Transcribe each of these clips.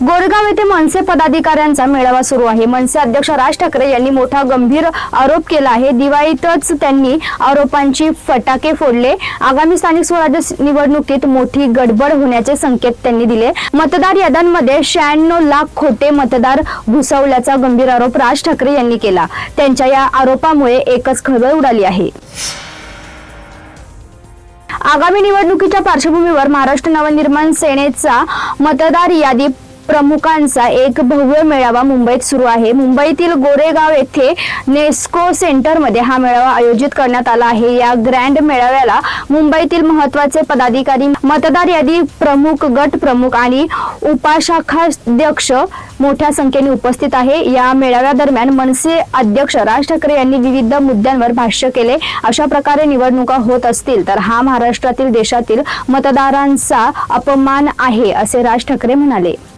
गोरेगाव येथे मनसे पदाधिकाऱ्यांचा मेळावा सुरू आहे. मनसे अध्यक्ष राज ठाकरे यांनी मोठा गंभीर आरोप केला आहे. दिवाळीतच त्यांनी आरोपांची फटाके फोडले. आगामी स्थानिक स्वराज्य निवडणुकीत मोठी गडबड होण्याचे संकेत त्यांनी दिले. मतदार याद्यांमध्ये शहाण्णव लाख खोटे मतदार घुसवल्याचा गंभीर आरोप राज ठाकरे यांनी केला. त्यांच्या या आरोपामुळे एकच खळबळ उडाली आहे. आगामी निवडणुकीच्या पार्श्वभूमीवर महाराष्ट्र नवनिर्माण सेनेचा मतदार यादी प्रमुखांचा एक भव्य मेळावा मुंबईत सुरू आहे. मुंबईतील गोरेगाव येथे नेस्को सेंटरमध्ये हा मेळावा आयोजित करण्यात आला आहे. या ग्रँड मेळाव्याला मुंबईतील महत्त्वाचे पदाधिकारी मतदार यादी प्रमुख गट प्रमुख आणि उपाशाखाध्यक्ष मोठ्या संख्येने उपस्थित आहे. या मेळाव्यादरम्यान मनसे अध्यक्ष राज ठाकरे यांनी विविध मुद्द्यांवर भाष्य केले. अशा प्रकारे निवडणुका होत असतील तर हा महाराष्ट्रातील देशातील मतदारांचा अपमान आहे असे राज ठाकरे म्हणाले.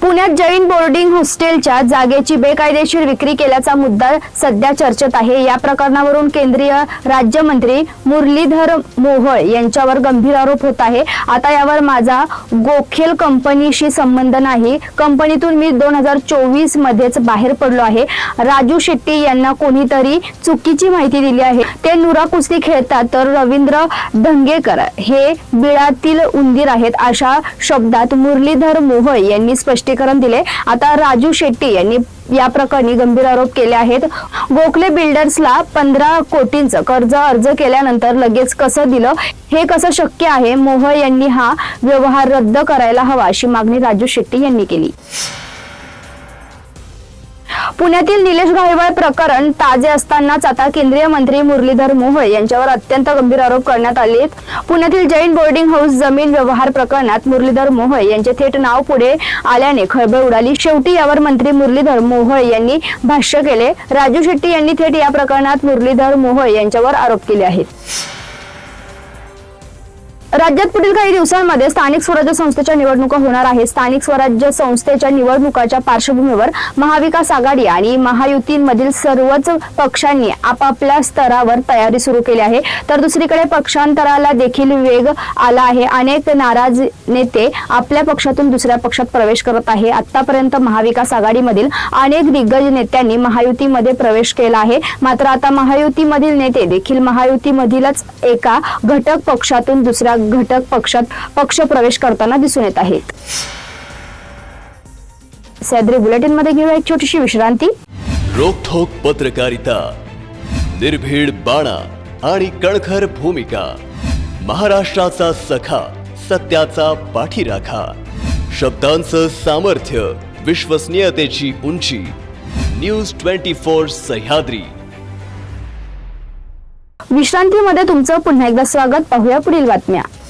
पुण्यात जैन बोर्डिंग हॉस्टेलच्या जागेची बेकायदेशीर विक्री केल्याचा मुद्दा सध्या चर्चेत आहे. या प्रकरणावरून केंद्रीय राज्यमंत्री मुरलीधर मोहोळ यांच्यावर गंभीर आरोप होत आहे. आता यावर माझा गोखेल कंपनीशी संबंध नाही. कंपनीतून मी दोन हजार चोवीस मध्येच बाहेर पडलो आहे. राजू शेट्टी यांना कोणीतरी चुकीची माहिती दिली आहे. ते नुरा कुस्ती खेळतात तर रवींद्र धंगेकर हे बिळातील उंदीर आहेत अशा शब्दात मुरलीधर मोहोळ यांनी स्पष्टीकरण दिले. आता राजू शेट्टी यांनी या प्रकरणी गंभीर आरोप केले आहेत. गोखले बिल्डर्सला पंधरा कोटींचं कर्ज अर्ज केल्यानंतर लगेच कसं दिलं? हे कसं शक्य आहे? मोह यांनी हा व्यवहार रद्द करायला हवा अशी मागणी राजू शेट्टी यांनी केली. पुण्यातील निलेश घाईवाळ प्रकरण ताजे असतानाच आता केंद्रीय मंत्री मुरलीधर मोहोळ यांच्यावर अत्यंत गंभीर आरोप करण्यात आले पुण्यातील जैन बोर्डिंग हाऊस जमीन व्यवहार प्रकरणात मुरलीधर मोहोळ यांचे थेट नाव पुढे आल्याने खळबळ उडाली. शेवटी यावर मंत्री मुरलीधर मोहोळ यांनी भाष्य केले. राजू शेट्टी यांनी थेट या प्रकरणात मुरलीधर मोहोळ यांच्यावर आरोप केले आहेत. राज्यात पुढील काही दिवसांमध्ये स्थानिक स्वराज्य संस्थेच्या निवडणुका होणार आहे स्थानिक स्वराज्य संस्थेच्या निवडणुकाच्या पार्श्वभूमीवर महाविकास आघाडी आणि महायुतीमधील सर्वच पक्षांनी आपापल्या स्तरावर तयारी सुरू केली आहे. तर दुसरीकडे पक्षांतराला देखील वेग आला आहे. अनेक नाराज नेते आपल्या पक्षातून दुसऱ्या पक्षात प्रवेश करत आहे. आतापर्यंत महाविकास आघाडीमधील अनेक दिग्गज नेत्यांनी महायुतीमध्ये प्रवेश केला आहे. मात्र आता महायुतीमधील नेते देखील महायुतीमधीलच एका घटक पक्षातून दुसऱ्या घटक पक्षात पक्ष प्रवेश करताना दिसून येत आहेत. सॅद्री बुलेटिनमध्ये घेऊया एक छोटीशी विश्रांती. रोखोक पत्रकारिता निर्भीड बाणा आणि कणखर भूमिका महाराष्ट्राचा सखा सत्याचा पाठीराखा शब्दांचं सामर्थ्य विश्वसनीयतेची उंची न्यूज ट्वेंटी फोर सह्याद्री. विश्रांतीमध्ये तुमचं पुन्हा एकदा स्वागत. पाहूया पुढील बातम्या.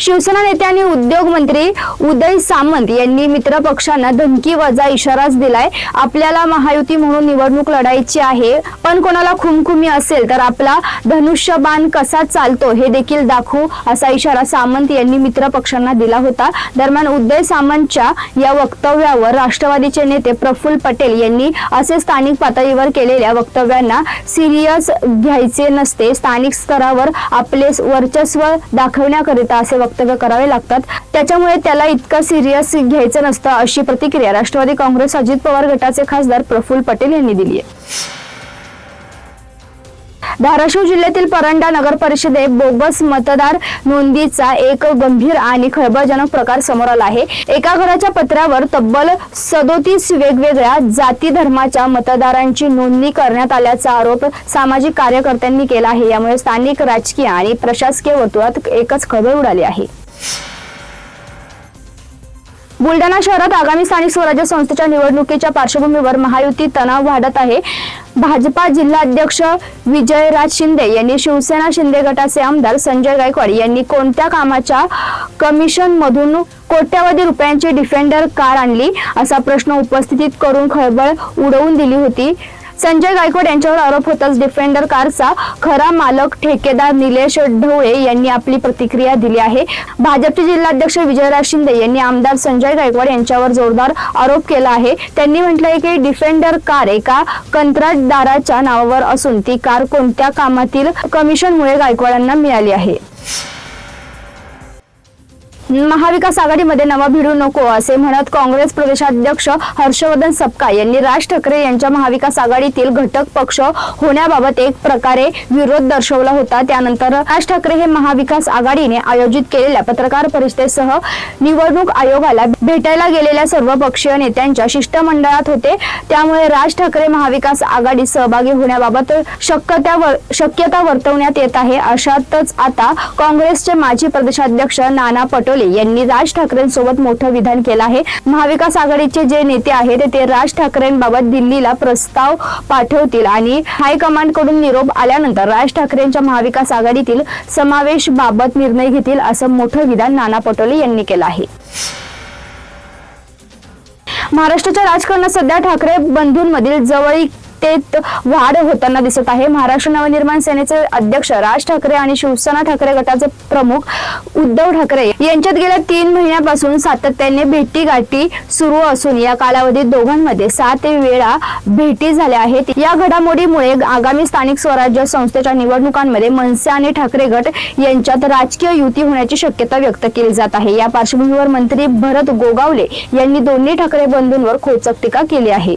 शिवसेना नेते आणि उद्योग मंत्री उदय सामंत यांनी मित्र पक्षांना धमकी वजा इशाराच दिलाय. आपल्याला महायुती म्हणून निवडणूक लढायची आहे. पण कोणाला खुमखुमी असेल तर आपला धनुष्यबाण कसा चालतो हे देखील दाखवू असा इशारा सामंत यांनी मित्र पक्षांना दिला होता. दरम्यान उदय सामंतच्या या वक्तव्यावर राष्ट्रवादीचे नेते प्रफुल्ल पटेल यांनी असे स्थानिक पातळीवर केलेल्या वक्तव्यांना सिरियस घ्यायचे नसते. स्थानिक स्तरावर आपले वर्चस्व दाखवण्याकरिता असे वक्तव्य करावे लागतात. त्याच्यामुळे त्याला इतकं सिरियस घ्यायचं नसतं अशी प्रतिक्रिया राष्ट्रवादी काँग्रेस अजित पवार गटाचे खासदार प्रफुल्ल पटेल यांनी दिली आहे. धाराशिव जिल्ह्यातील परंडा नगर परिषदेत बोगस मतदार नोंदीचा एक गंभीर आणि खळबळजनक प्रकार समोर आला आहे. एका घराच्या पत्रावर तब्बल सदोतीस वेगवेगळ्या जाती धर्माच्या मतदारांची नोंदणी करण्यात आल्याचा आरोप सामाजिक कार्यकर्त्यांनी केला आहे. यामुळे स्थानिक राजकीय आणि प्रशासकीय वर्तुळात एकच खळबळ उडाली आहे. बुलढाणा शहरात आगामी स्थानिक स्वराज्य संस्थेच्या निवडणुकीच्या पार्श्वभूमीवर महायुती तणाव वाढत आहे. भाजपा जिल्हाध्यक्ष विजयराज शिंदे यांनी शिवसेना शिंदे गटाचे आमदार संजय गायकवाड यांनी कोणत्या कामाच्या कमिशन मधून कोट्यवधी रुपयांची डिफेंडर कार आणली असा प्रश्न उपस्थित करून खळबळ उडवून दिली होती. संजय गायकवाड यांच्यावर आरोप होताच डिफेंडर कारचा खरा मालक ठेकेदार निलेश ढवळे यांनी आपली प्रतिक्रिया दिली आहे. भाजपचे जिल्हाध्यक्ष विजयराज शिंदे यांनी आमदार संजय गायकवाड यांच्यावर जोरदार आरोप केला आहे. त्यांनी म्हटलंय की डिफेंडर कार एका कंत्राटदाराच्या नावावर असून ती कार कोणत्या कामातील कमिशनमुळे गायकवाडांना मिळाली आहे. महाविकास आघाडीमध्ये नवा भिडू नको असे म्हणत काँग्रेस प्रदेशाध्यक्ष हर्षवर्धन सपकाळ यांनी राज ठाकरे यांच्या महाविकास आघाडीतील घटक पक्ष होण्याबाबत एक प्रकारे विरोध दर्शवला होता. त्यानंतर राज ठाकरे हे महाविकास आघाडीने आयोजित केलेल्या पत्रकार परिषदेसह निवडणूक आयोगाला भेटायला गेलेल्या सर्व पक्षीय नेत्यांच्या शिष्टमंडळात होते. त्यामुळे राज ठाकरे महाविकास आघाडीत सहभागी होण्याबाबत शक्यता शक्यता वर्तवण्यात येत आहे अशातच आता काँग्रेसचे माजी प्रदेशाध्यक्ष नाना पटोले यांनी राज ठाकरेंसोबत मोठं विधान केलं आहे. महाविकास आघाडीचे जे नेते आहेत ते राज ठाकरेंबाबत दिल्लीला प्रस्ताव पाठवतील आणि हायकमांडकडून निरोप आल्यानंतर राज ठाकरेंच्या महाविकास आघाडीतील समावेश बाबत निर्णय घेतील असं मोठं विधान नाना पटोले यांनी केलं आहे. महाराष्ट्राच्या राजकारणात सध्या ठाकरे बंधूंमधील सत्तेत वाढ होताना दिसत आहे. महाराष्ट्र नवनिर्माण सेनेचे अध्यक्ष राज ठाकरे आणि शिवसेना ठाकरे गटाचे प्रमुख उद्धव ठाकरे यांच्यात गेल्या तीन महिन्यापासून सातत्याने भेटी गाठी सुरू असून या कालावधीत दोघांमध्ये सात वेळा भेटी झाल्या आहेत. या घडामोडीमुळे आगामी स्थानिक स्वराज्य संस्थेच्या निवडणुकांमध्ये मनसे आणि ठाकरे गट यांच्यात राजकीय युती होण्याची शक्यता व्यक्त केली जात आहे. या पार्श्वभूमीवर मंत्री भरत गोगावले यांनी दोन्ही ठाकरे बंधूंवर खोचक टीका केली आहे.